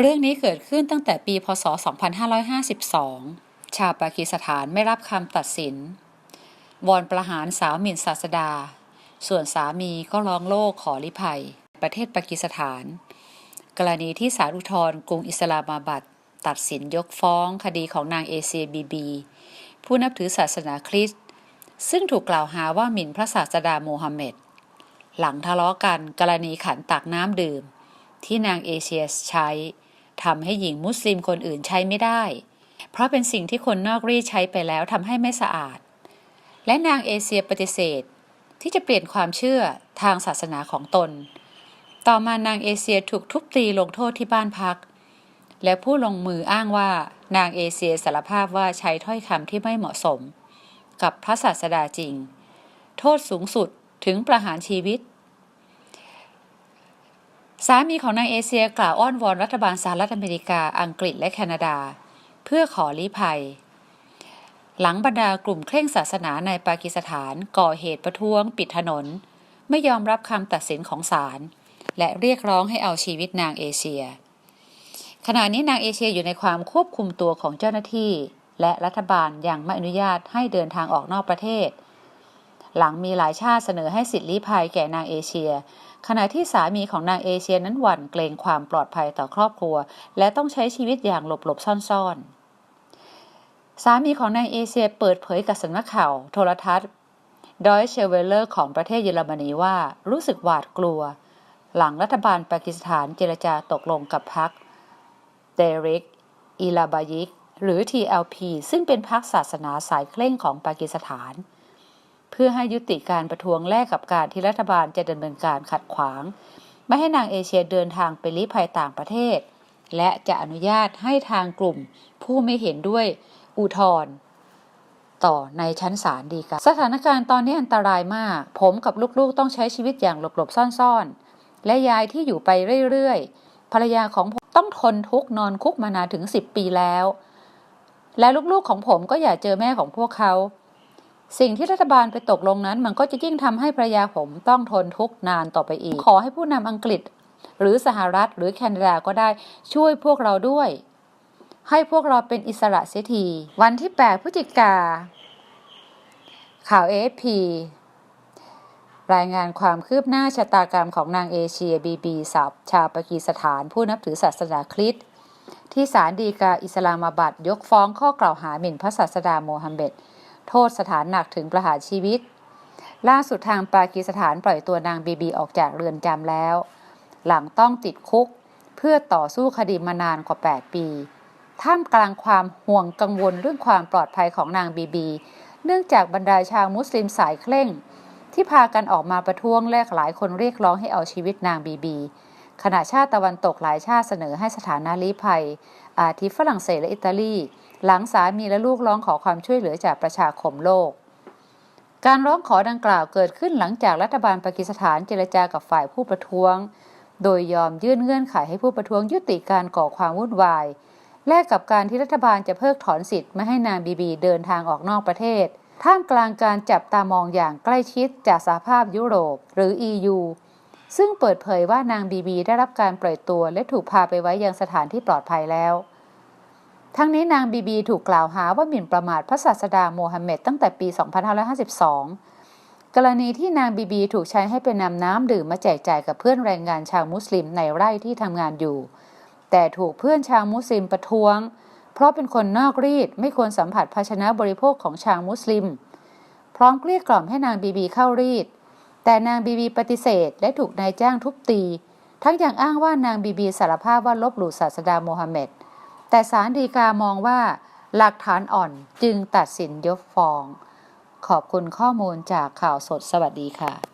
เรื่องนี้เกิดขึ้นตั้งแต่ปี พศ 2552 ชาวปากีสถานไม่รับคำตัดสิน วอนประหารสาวหมิ่นศาสดา ส่วนสามีก็ร้องโลกขอลิภัย ประเทศปากีสถาน กรณีที่ศาลอุทธรกรุงอิสลามาบัดตัดสินยกฟ้องคดีของนางเอเชียบีบี ผู้นับถือศาสนาคริสต์ซึ่งถูกกล่าวหาว่าหมิ่นพระศาสดาโมฮัมเหม็ด หลังทะเลาะกันกรณีขันตักน้ำดื่ม ที่นางเอเชียใช้ ทำให้หญิงมุสลิมคนอื่นใช้ไม่ได้ เพราะเป็นสิ่งที่คนนอกรีดใช้ไปแล้วทำให้ไม่สะอาด และนางเอเชียปฏิเสธ ที่จะเปลี่ยนความเชื่อทางศาสนาของตน ต่อมานางเอเชียถูกทุบตีลงโทษที่บ้านพัก และผู้ลงมืออ้างว่านางเอเชียสารภาพว่าใช้ถ้อยคำที่ไม่เหมาะสม กับพระศาสดาจริง โทษสูงสุดถึงประหารชีวิต สามีของนางเอเชียกล่าวอ้อนวอนรัฐบาลสหรัฐอเมริกา อังกฤษและแคนาดา เพื่อขอลี้ภัย หลังบรรดากลุ่มเคร่งศาสนาในปากีสถานก่อเหตุประท้วงปิดถนน ไม่ยอมรับคำตัดสินของศาลและเรียกร้องให้เอาชีวิตนางเอเชีย ขณะนี้นางเอเชียอยู่ในความควบคุมตัวของเจ้าหน้าที่ และรัฐบาลยังไม่อนุญาตให้เดินทางออกนอกประเทศ หลังมีหลายชาติเสนอให้สิทธิลี้ภัยแก่นางเอเชีย ขณะที่สามีของนางเอเชียนั้นหวั่นเกรงความปลอดภัยต่อครอบครัว และต้องใช้ชีวิตอย่างหลบๆซ่อนๆ สามีของนางเอเชียเปิดเผยกับสำนักข่าวโทรทัศน์ดอยเชเวลเลอร์ของประเทศเยอรมนีว่ารู้สึกหวาดกลัว หลังรัฐบาลปากีสถานเจรจาตกลงกับพรรคเดริกอิลาบายิกหรือ TLP ซึ่งเป็นพรรคศาสนาสายเคร่งของปากีสถาน เพื่อให้ยุติการประท้วงแลกกับการที่รัฐบาลจะดำเนินการขัดขวาง ไม่ให้นางเอเชียเดินทางไปลี้ภัยต่างประเทศ และจะอนุญาตให้ทางกลุ่มผู้ไม่เห็นด้วยอุทธรณ์ต่อในชั้นศาลดีกาสถานการณ์ตอนนี้อันตรายมาก ผมกับลูกๆต้องใช้ชีวิตอย่างหลบๆซ่อนๆ และยายที่อยู่ไปเรื่อยๆ ภรรยาของผมต้องทนทุกนอนคุกมานานถึงสิบปีแล้ว และลูกๆของผมก็อยากเจอแม่ของพวกเขา สิ่งที่รัฐบาลไปตกลงนั้น มันก็จะยิ่งทำให้ภรรยาผมต้องทนทุกข์นานต่อไปอีก ขอให้ผู้นำอังกฤษ หรือสหรัฐหรือแคนาดาก็ได้ช่วยพวกเราด้วย ให้พวกเราเป็นอิสระเสียทีวันที่ 8 พฤศจิกา ข่าว AFP รายงานความคืบหน้าชะตากรรมของนางเอเชียบีบีสับชาวปากีสถานผู้นับถือศาสนาคริสต์ที่ศาลฎีกาอิสลามาบัดยกฟ้องข้อกล่าวหาหมิ่นพระศาสดาโมฮัมเหม็ด โทษสถานหนักถึงประหารชีวิต ล่าสุดทางปากีสถานปล่อยตัวนางบีบีออกจากเรือนจำแล้ว หลังต้องติดคุกเพื่อต่อสู้คดีมานานกว่า 8 ปี ท่ามกลางความห่วงกังวลเรื่องความปลอดภัยของนางบีบี เนื่องจากบรรดาชาวมุสลิมสายเคร่ง ที่พากันออกมาประท้วงแลกหลายคนเรียกร้องให้เอาชีวิตนางบีบีขณะชาติตะวันตกหลายชาติเสนอให้สถานะลี้ภัย อาทิฝรั่งเศสและอิตาลี หลังสามีและลูกร้องขอความช่วยเหลือจากประชาคมโลก การร้องขอดังกล่าวเกิดขึ้นหลังจากรัฐบาลปากีสถานเจรจากับฝ่ายผู้ประท้วง โดยยอมยื่นเงื่อนไขให้ผู้ประท้วงยุติการก่อความวุ่นวาย แลกกับการที่รัฐบาลจะเพิกถอนสิทธิ์ไม่ให้นางบีบีเดินทางออกนอกประเทศ ท่ามกลางการจับตามองอย่างใกล้ชิดจากสหภาพยุโรป หรือ EU ซึ่งเปิดเผยว่านางบีบีได้รับการปล่อยตัวและถูกพาไปไว้ยังสถานที่ปลอดภัยแล้ว ทั้งนี้นางบีบีถูกกล่าวหาว่าหมิ่นประมาทพระศาสดาโมฮัมเหม็ดตั้งแต่ปี 2552 กรณีที่นางบีบีถูกใช้ให้เป็นนำน้ำดื่มมาแจกจ่ายกับเพื่อนแรงงานชาวมุสลิมในไร่ที่ทำงานอยู่ แต่ถูกเพื่อนชาวมุสลิมประท้วง เพราะเป็นคนนอกรีดไม่ควรสัมผัสภาชนะบริโภคของชาวมุสลิม พร้อมเกลี้ยกล่อมให้นางบีบีเข้ารีด แต่นางบีบีปฏิเสธและถูกนายจ้างทุบตี ทั้งยังอ้างว่านางบีบีสารภาพว่าลบหลู่ศาสดาโมฮัมเหม็ด แต่ศาลฎีกามองว่า หลักฐานอ่อนจึงตัดสินยกฟ้อง ขอบคุณข้อมูลจากข่าวสดสวัสดีค่ะ